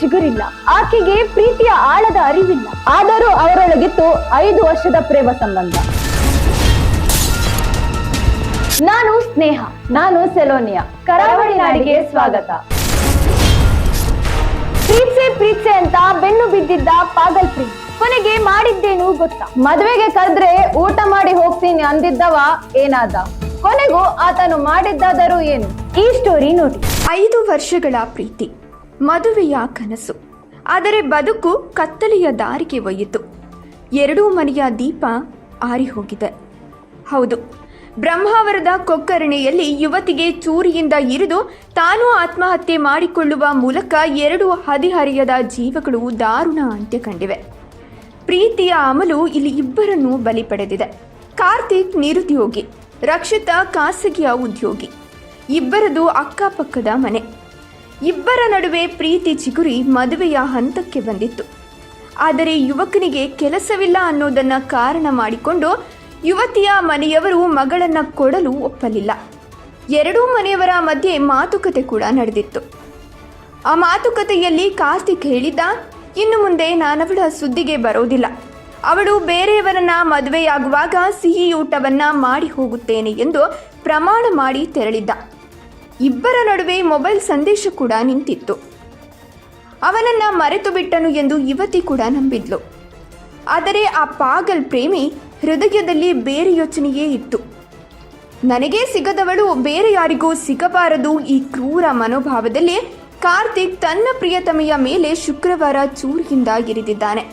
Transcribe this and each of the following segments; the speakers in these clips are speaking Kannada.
ಚಿಗುರಿಲ್ಲ. ಆಕೆಗೆ ಪ್ರೀತಿಯ ಆಳದ ಅರಿವಿಲ್ಲ. ಆದರೂ ಅವರೊಳಗಿತ್ತು ಐದು ವರ್ಷದ ಪ್ರೇಮ ಸಂಬಂಧ. ನಾನು ಸ್ನೇಹ, ನಾನು ಸೆಲೋನಿಯಾ. ಕರಾವಳಿ ನಾಡಿಗೆ ಸ್ವಾಗತ. ಪ್ರೀತ್ಸೆ ಪ್ರೀತ್ಸೆ ಅಂತ ಬೆನ್ನು ಬಿದ್ದಿದ್ದ ಪಾಗಲ್ ಪ್ರೀತ್. ಕೊನೆಗೆ ಮಾಡಿದ್ದೇನು ಗೊತ್ತಾ? ಮದುವೆಗೆ ಕರೆದ್ರೆ ಊಟ ಮಾಡಿ ಹೋಗ್ತೀನಿ ಅಂದಿದ್ದವ ಏನಾದ? ಕೊನೆಗೂ ಆತನು ಮಾಡಿದ್ದಾದರೂ ಏನು? ಈ ಸ್ಟೋರಿ ನೋಡಿ. ಐದು ವರ್ಷಗಳ ಪ್ರೀತಿ. ಮದುವೆಯ ಕನಸು. ಆದರೆ ಬದುಕು ಕತ್ತಲೆಯ ದಾರಿಗೆ ಒಯ್ಯಿತು. ಎರಡೂ ಮನೆಯ ದೀಪ ಆರಿ ಹೋಗಿದೆ ಹೌದು, ಬ್ರಹ್ಮಾವರದ ಕೊಕ್ಕರಣೆಯಲ್ಲಿ ಯುವತಿಗೆ ಚೂರಿಯಿಂದ ಇರಿದು ತಾನು ಆತ್ಮಹತ್ಯೆ ಮಾಡಿಕೊಳ್ಳುವ ಮೂಲಕ ಎರಡು ಹದಿಹರಿಯದ ಜೀವಗಳು ದಾರುಣ ಅಂತ್ಯ ಕಂಡಿವೆ. ಪ್ರೀತಿಯ ಅಮಲು ಇಲ್ಲಿ ಇಬ್ಬರನ್ನು ಬಲಿ ಪಡೆದಿದೆ. ಕಾರ್ತಿಕ್ ನಿರುದ್ಯೋಗಿ, ರಕ್ಷಿತ ಖಾಸಗಿಯ ಉದ್ಯೋಗಿ. ಇಬ್ಬರದು ಅಕ್ಕಪಕ್ಕದ ಮನೆ. ಇಬ್ಬರ ನಡುವೆ ಪ್ರೀತಿ ಚಿಗುರಿ ಮದುವೆಯ ಹಂತಕ್ಕೆ ಬಂದಿತ್ತು. ಆದರೆ ಯುವಕನಿಗೆ ಕೆಲಸವಿಲ್ಲ ಅನ್ನೋದನ್ನ ಕಾರಣ ಮಾಡಿಕೊಂಡು ಯುವತಿಯ ಮನೆಯವರು ಮಗಳನ್ನ ಕೊಡಲು ಒಪ್ಪಲಿಲ್ಲ. ಎರಡೂ ಮನೆಯವರ ಮಧ್ಯೆ ಮಾತುಕತೆ ಕೂಡ ನಡೆದಿತ್ತು. ಆ ಮಾತುಕತೆಯಲ್ಲಿ ಕಾರ್ತಿಕ್ ಹೇಳಿದ್ದ, ಇನ್ನು ಮುಂದೆ ನಾನವಳ ಸುದ್ದಿಗೆ ಬರೋದಿಲ್ಲ. ಅವಳು ಬೇರೆಯವರನ್ನ ಮದುವೆಯಾಗುವಾಗ ಸಿಹಿ ಮಾಡಿ ಹೋಗುತ್ತೇನೆ ಎಂದು ಪ್ರಮಾಣ ಮಾಡಿ ತೆರಳಿದ್ದ. ಇಬ್ಬರ ನಡುವೆ ಮೊಬೈಲ್ ಸಂದೇಶ ಕೂಡ ನಿಂತಿತ್ತು. ಅವನನ್ನ ಮರೆತು ಬಿಟ್ಟನು ಎಂದು ಯುವತಿ ಕೂಡ ನಂಬಿದ್ಲು. ಆದರೆ ಆ ಪಾಗಲ್ ಪ್ರೇಮಿ ಹೃದಯದಲ್ಲಿ ಬೇರೆ ಯೋಚನೆಯೇ ಇತ್ತು. ನನಗೇ ಸಿಗದವಳು ಬೇರೆ ಯಾರಿಗೂ ಸಿಗಬಾರದು ಈ ಕ್ರೂರ ಮನೋಭಾವದಲ್ಲಿ ಕಾರ್ತಿಕ್ ತನ್ನ ಪ್ರಿಯತಮೆಯ ಮೇಲೆ ಶುಕ್ರವಾರ ಚೂರಿಯಿಂದ ಇರಿದಿದ್ದಾನೆ.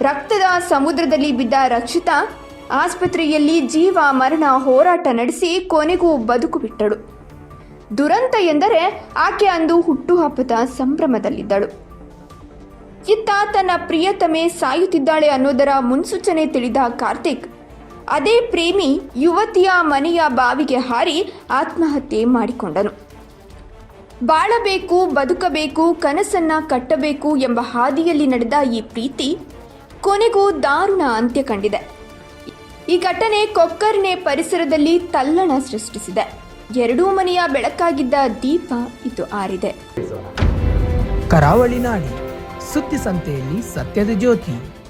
ರಕ್ತದ ಸಮುದ್ರದಲ್ಲಿ ಬಿದ್ದ ರಕ್ಷಿತಾ ಆಸ್ಪತ್ರೆಯಲ್ಲಿ ಜೀವ ಮರಣ ಹೋರಾಟ ನಡೆಸಿ ಕೊನೆಗೂ ಬದುಕು ಬಿಟ್ಟಳು. ದುರಂತ ಎಂದರೆ ಆಕೆ ಅಂದು ಹುಟ್ಟುಹಬ್ಬದ ಸಂಭ್ರಮದಲ್ಲಿದ್ದಳು. ಇತ್ತ ತನ್ನ ಪ್ರಿಯತಮೆ ಸಾಯುತ್ತಿದ್ದಾಳೆ ಅನ್ನೋದರ ಮುನ್ಸೂಚನೆ ತಿಳಿದ ಕಾರ್ತಿಕ್, ಅದೇ ಪ್ರೇಮಿ ಯುವತಿಯ ಮನೆಯ ಬಾವಿಗೆ ಹಾರಿ ಆತ್ಮಹತ್ಯೆ ಮಾಡಿಕೊಂಡನು. ಬಾಳಬೇಕು, ಬದುಕಬೇಕು, ಕನಸನ್ನ ಕಟ್ಟಬೇಕು ಎಂಬ ಹಾದಿಯಲ್ಲಿ ನಡೆದ ಈ ಪ್ರೀತಿ ಕೊನೆಗೂ ದಾರುಣ ಅಂತ್ಯ ಕಂಡಿದೆ. ಈ ಘಟನೆ ಕೊಕ್ಕರ್ನೆ ಪರಿಸರದಲ್ಲಿ ತಲ್ಲಣ ಸೃಷ್ಟಿಸಿದೆ. ಎರಡೂ ಮನೆಯ ಬೆಳಕಾಗಿದ್ದ ದೀಪ ಇದು ಆರಿದೆ. ಕರಾವಳಿ ನಾಡಿ ಸುದ್ದಿ ಸಂತೆಯಲ್ಲಿ ಸತ್ಯದ ಜ್ಯೋತಿ.